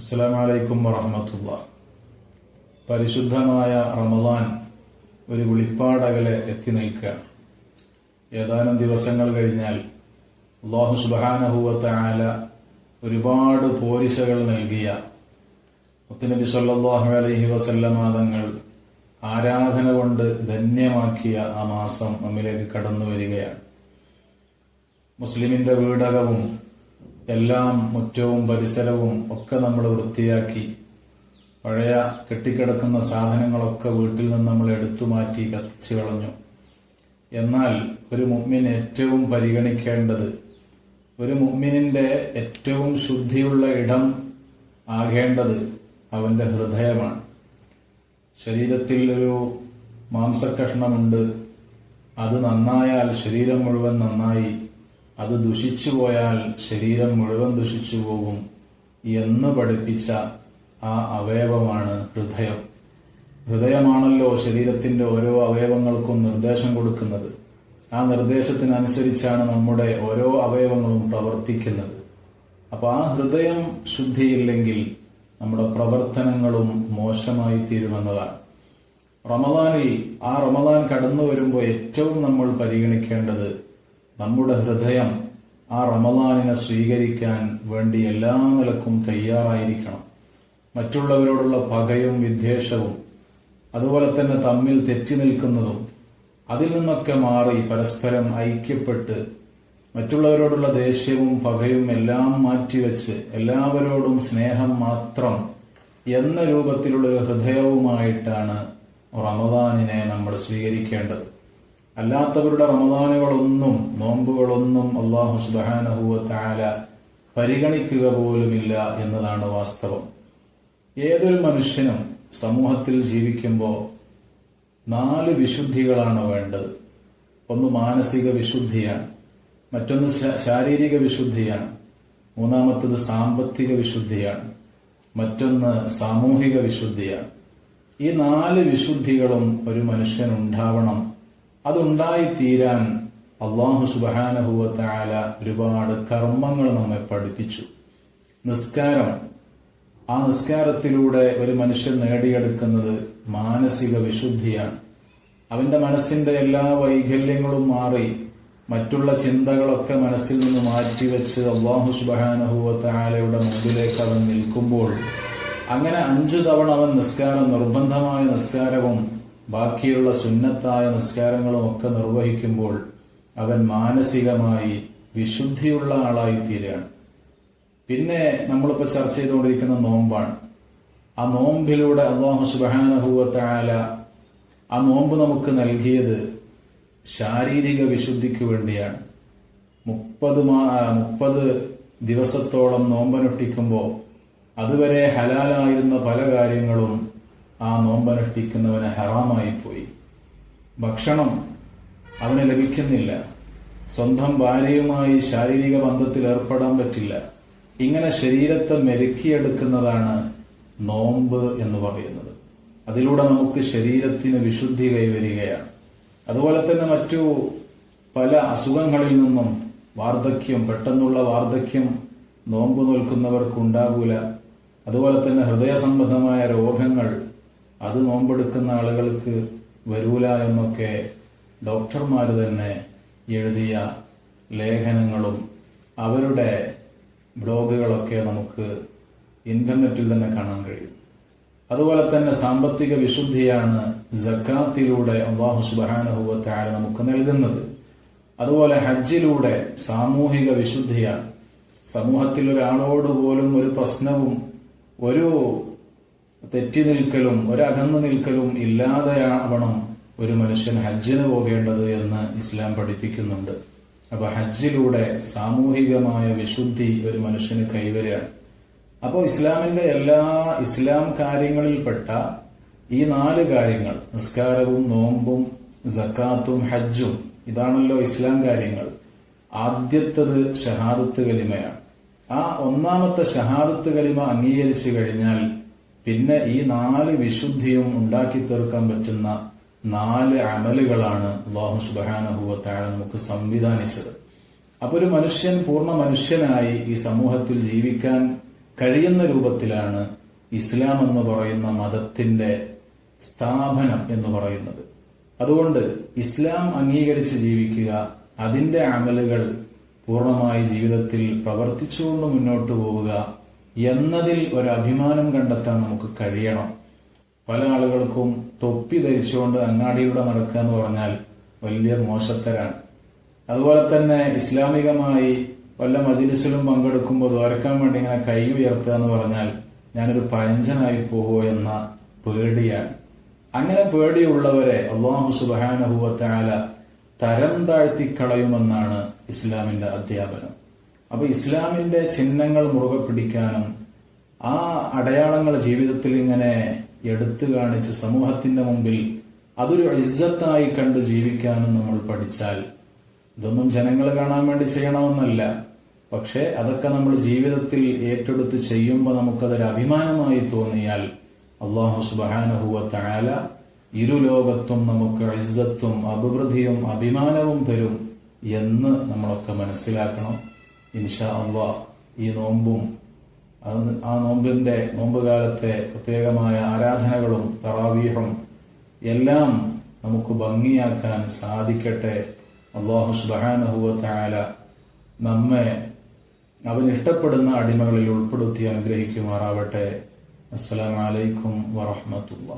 അസ്സലാമു അലൈക്കും വറഹമത്തുള്ള. പരിശുദ്ധമായ റമദാൻ ഒരു വിളിപ്പാടകലെ എത്തി നിൽക്കുകയാണ്. ഏതാനും ദിവസങ്ങൾ കഴിഞ്ഞാൽ അള്ളാഹു സുബാനഹുവത്ത ആല ഒരുപാട് പോരിശകൾ നൽകിയ മുത്തുനബി സല്ലാഹു അലഹി വസല്ലമാതങ്ങൾ ആരാധന കൊണ്ട് ധന്യമാക്കിയ ആ മാസം നമ്മിലേക്ക് കടന്നു വരികയാണ്. മുസ്ലിമിന്റെ വീടകവും എല്ലാം മുറ്റവും പരിസരവും ഒക്കെ നമ്മൾ വൃത്തിയാക്കി പഴയ കെട്ടിക്കിടക്കുന്ന സാധനങ്ങളൊക്കെ വീട്ടിൽ നിന്ന് നമ്മൾ എടുത്തു മാറ്റി കത്തിച്ചു കളഞ്ഞു. എന്നാൽ ഒരു മുമ്മിൻ ഏറ്റവും പരിഗണിക്കേണ്ടത് ഒരു മുമ്മിനിന്റെ ഏറ്റവും ശുദ്ധിയുള്ള ഇടം ആകേണ്ടത് അവന്റെ ഹൃദയമാണ്. ശരീരത്തിൽ ഒരു മാംസക്കഷ്ണമുണ്ട്. അത് നന്നായാൽ ശരീരം മുഴുവൻ നന്നായി. അത് ദുഷിച്ചു പോയാൽ ശരീരം മുഴുവൻ ദുഷിച്ചു പോകും എന്ന് പഠിപ്പിച്ച ആ അവയവമാണ് ഹൃദയം. ഹൃദയമാണല്ലോ ശരീരത്തിന്റെ ഓരോ അവയവങ്ങൾക്കും നിർദ്ദേശം കൊടുക്കുന്നത്. ആ നിർദ്ദേശത്തിനനുസരിച്ചാണ് നമ്മുടെ ഓരോ അവയവങ്ങളും പ്രവർത്തിക്കുന്നത്. അപ്പൊ ആ ഹൃദയം ശുദ്ധിയില്ലെങ്കിൽ നമ്മുടെ പ്രവർത്തനങ്ങളും മോശമായി തീരുമെന്നതാണ്. റമദാനിൽ ആ റമദാൻ കടന്നു വരുമ്പോൾ ഏറ്റവും നമ്മൾ പരിഗണിക്കേണ്ടത് നമ്മുടെ ഹൃദയം ആ റമദാനിനെ സ്വീകരിക്കാൻ വേണ്ടി എല്ലാ നിലക്കും തയ്യാറായിരിക്കണം. മറ്റുള്ളവരോടുള്ള പകയും വിദ്വേഷവും അതുപോലെ തന്നെ തമ്മിൽ തെറ്റി നിൽക്കുന്നതും അതിൽ നിന്നൊക്കെ മാറി പരസ്പരം ഐക്യപ്പെട്ട് മറ്റുള്ളവരോടുള്ള ദേഷ്യവും പകയും എല്ലാം മാറ്റിവെച്ച് എല്ലാവരോടും സ്നേഹം മാത്രം എന്ന രൂപത്തിലുള്ള ഹൃദയവുമായിട്ടാണ് റമദാനിനെ നമ്മൾ സ്വീകരിക്കേണ്ടത്. അല്ലാത്തവരുടെ റമദാനുകളൊന്നും നോമ്പുകളൊന്നും അള്ളാഹു സുബാനഹുവല പരിഗണിക്കുക പോലുമില്ല എന്നതാണ് വാസ്തവം. ഏതൊരു മനുഷ്യനും സമൂഹത്തിൽ ജീവിക്കുമ്പോൾ നാല് വിശുദ്ധികളാണ് വേണ്ടത്. ഒന്ന് മാനസിക വിശുദ്ധിയാണ് മറ്റൊന്ന് ശാരീരിക വിശുദ്ധിയാണ് മൂന്നാമത്തത് സാമ്പത്തിക വിശുദ്ധിയാണ് മറ്റൊന്ന് സാമൂഹിക വിശുദ്ധിയാണ്. ഈ നാല് വിശുദ്ധികളും ഒരു മനുഷ്യൻ ഉണ്ടാവണം അതുണ്ടായി തീരാൻ അള്ളാഹു സുബാനഹുവത്തായ ഒരുപാട് കർമ്മങ്ങൾ നമ്മെ പഠിപ്പിച്ചു. നിസ്കാരം. ആ നിസ്കാരത്തിലൂടെ ഒരു മനുഷ്യൻ നേടിയെടുക്കുന്നത് മാനസിക വിശുദ്ധിയാണ്. അവന്റെ മനസ്സിന്റെ എല്ലാ വൈകല്യങ്ങളും മാറി മറ്റുള്ള ചിന്തകളൊക്കെ മനസ്സിൽ നിന്ന് മാറ്റിവെച്ച് അള്ളാഹു സുബാനഹുവത്തായാലയുടെ മുമ്പിലേക്ക് അവൻ നിൽക്കുമ്പോൾ അങ്ങനെ അഞ്ചു തവണ അവൻ നിസ്കാരം നിർബന്ധമായ നിസ്കാരവും ബാക്കിയുള്ള സുന്നത്തായ നിസ്കാരങ്ങളും ഒക്കെ നിർവഹിക്കുമ്പോൾ അവൻ മാനസികമായി വിശുദ്ധിയുള്ള ആളായി തീരുകയാണ് പിന്നെ നമ്മളിപ്പോ ചർച്ച ചെയ്തുകൊണ്ടിരിക്കുന്ന നോമ്പാണ്. ആ നോമ്പിലൂടെ അള്ളാഹു സുബാനഹുവത്തായാല ആ നോമ്പ് നമുക്ക് നൽകിയത് ശാരീരിക വിശുദ്ധിക്ക് വേണ്ടിയാണ്. മുപ്പത് മുപ്പത് ദിവസത്തോളം നോമ്പനുഷ്ഠിക്കുമ്പോൾ അതുവരെ ഹലാലായിരുന്ന പല കാര്യങ്ങളും ആ നോമ്പനുഷ്ഠിക്കുന്നവന് ഹറാമായി പോയി. ഭക്ഷണം അവന് ലഭിക്കുന്നില്ല. സ്വന്തം ഭാര്യയുമായി ശാരീരിക ബന്ധത്തിൽ ഏർപ്പെടാൻ പറ്റില്ല. ഇങ്ങനെ ശരീരത്തെ മെരുക്കിയെടുക്കുന്നതാണ് നോമ്പ് എന്ന് പറയുന്നത്. അതിലൂടെ നമുക്ക് ശരീരത്തിന് വിശുദ്ധി കൈവരികയാണ്. അതുപോലെ തന്നെ മറ്റു പല അസുഖങ്ങളിൽ നിന്നും വാർദ്ധക്യം പെട്ടെന്നുള്ള വാർദ്ധക്യം നോമ്പ് നോൽക്കുന്നവർക്ക് ഉണ്ടാകൂല. അതുപോലെ തന്നെ ഹൃദയ സംബന്ധമായ രോഗങ്ങൾ അത് നോമ്പെടുക്കുന്ന ആളുകൾക്ക് വരൂല എന്നൊക്കെ ഡോക്ടർമാർ തന്നെ എഴുതിയ ലേഖനങ്ങളും അവരുടെ ബ്ലോഗുകളൊക്കെ നമുക്ക് ഇന്റർനെറ്റിൽ തന്നെ കാണാൻ കഴിയും. അതുപോലെ തന്നെ സാമ്പത്തിക വിശുദ്ധിയാണ് ജക്കാത്തിലൂടെ അള്ളാഹു സുബാനഹുവത്തായ നമുക്ക് നൽകുന്നത്. അതുപോലെ ഹജ്ജിലൂടെ സാമൂഹിക വിശുദ്ധിയാണ്. സമൂഹത്തിൽ ഒരാളോട് പോലും ഒരു പ്രശ്നവും ഒരു തെറ്റി നിൽക്കലും ഒരു അകന്നു നിൽക്കലും ഇല്ലാതെയാവണം ഒരു മനുഷ്യൻ ഹജ്ജിന് പോകേണ്ടത് എന്ന് ഇസ്ലാം പഠിപ്പിക്കുന്നുണ്ട്. അപ്പൊ ഹജ്ജിലൂടെ സാമൂഹികമായ വിശുദ്ധി ഒരു മനുഷ്യന് കൈവരികയാണ്. അപ്പോൾ ഇസ്ലാമിന്റെ എല്ലാ ഇസ്ലാം കാര്യങ്ങളിൽപ്പെട്ട ഈ നാല് കാര്യങ്ങൾ നിസ്കാരവും നോമ്പും സക്കാത്തും ഹജ്ജും ഇതാണല്ലോ ഇസ്ലാം കാര്യങ്ങൾ. ആദ്യത്തത് ഷഹാദത്ത് കലിമയാണ്. ആ ഒന്നാമത്തെ ഷഹാദത്ത് കലിമ അംഗീകരിച്ചു കഴിഞ്ഞാൽ പിന്നെ ഈ നാല് വിശുദ്ധിയും ഉണ്ടാക്കി തീർക്കാൻ പറ്റുന്ന നാല് അമലുകളാണ് അള്ളാഹു സുബാനഹുവത്തായ നമുക്ക് സംവിധാനിച്ചത്. അപ്പൊ ഒരു മനുഷ്യൻ പൂർണ മനുഷ്യനായി ഈ സമൂഹത്തിൽ ജീവിക്കാൻ കഴിയുന്ന രൂപത്തിലാണ് ഇസ്ലാം എന്ന് പറയുന്ന മതത്തിന്റെ സ്ഥാപനം എന്ന് പറയുന്നത്. അതുകൊണ്ട് ഇസ്ലാം അംഗീകരിച്ച് ജീവിക്കുക അതിന്റെ അമലുകൾ പൂർണമായി ജീവിതത്തിൽ പ്രവർത്തിച്ചുകൊണ്ട് മുന്നോട്ട് പോവുക എന്നതിൽ ഒരു അഭിമാനം കണ്ടെത്താൻ നമുക്ക് കഴിയണം. പല ആളുകൾക്കും തൊപ്പി ധരിച്ചുകൊണ്ട് അങ്ങാടിയിലൂടെ നടക്കുക എന്ന് പറഞ്ഞാൽ വലിയ മോശത്തരാണ്. അതുപോലെ തന്നെ ഇസ്ലാമികമായി വല്ല മജിലിസിലും പങ്കെടുക്കുമ്പോൾ ദ്വാരക്കാൻ വേണ്ടി ഇങ്ങനെ കൈ ഉയർത്തുക എന്ന് പറഞ്ഞാൽ ഞാനൊരു പഴഞ്ചനായി പോകുമോ എന്ന പേടിയാണ്. അങ്ങനെ പേടിയുള്ളവരെ അള്ളാഹു സുബാനഹുവത്താല തരം താഴ്ത്തി കളയുമെന്നാണ് ഇസ്ലാമിന്റെ അധ്യാപനം. അപ്പൊ ഇസ്ലാമിന്റെ ചിഹ്നങ്ങൾ മുറുകെ പിടിക്കാനും ആ അടയാളങ്ങൾ ജീവിതത്തിൽ ഇങ്ങനെ എടുത്തു കാണിച്ച് സമൂഹത്തിന്റെ മുമ്പിൽ അതൊരു ഇജ്ജത്തായി കണ്ട് ജീവിക്കാനും നമ്മൾ പഠിച്ചാൽ ഇതൊന്നും ജനങ്ങൾ കാണാൻ വേണ്ടി ചെയ്യണമെന്നല്ല. പക്ഷെ അതൊക്കെ നമ്മൾ ജീവിതത്തിൽ ഏറ്റെടുത്ത് ചെയ്യുമ്പോൾ നമുക്കതൊരു അഭിമാനമായി തോന്നിയാൽ അള്ളാഹു സുബാനഹുവ തആല ഇരു ലോകത്തും നമുക്ക് ഇജ്ജത്തും അഭിവൃദ്ധിയും അഭിമാനവും തരും എന്ന് നമ്മളൊക്കെ മനസ്സിലാക്കണം. ഇൻഷാ അള്ളാഹ് ഈ നോമ്പും ആ നോമ്പിന്റെ നോമ്പ് കാലത്തെ പ്രത്യേകമായ ആരാധനകളും തറാവീഹും എല്ലാം നമുക്ക് ഭംഗിയാക്കാൻ സാധിക്കട്ടെ. അള്ളാഹു സുബാനഹുവ തആല നമ്മെ അവൻ ഇഷ്ടപ്പെടുന്ന അടിമകളിൽ ഉൾപ്പെടുത്തി അനുഗ്രഹിക്കുമാറാവട്ടെ. അസ്സലാമലൈക്കും വറഹമത്തുള്ള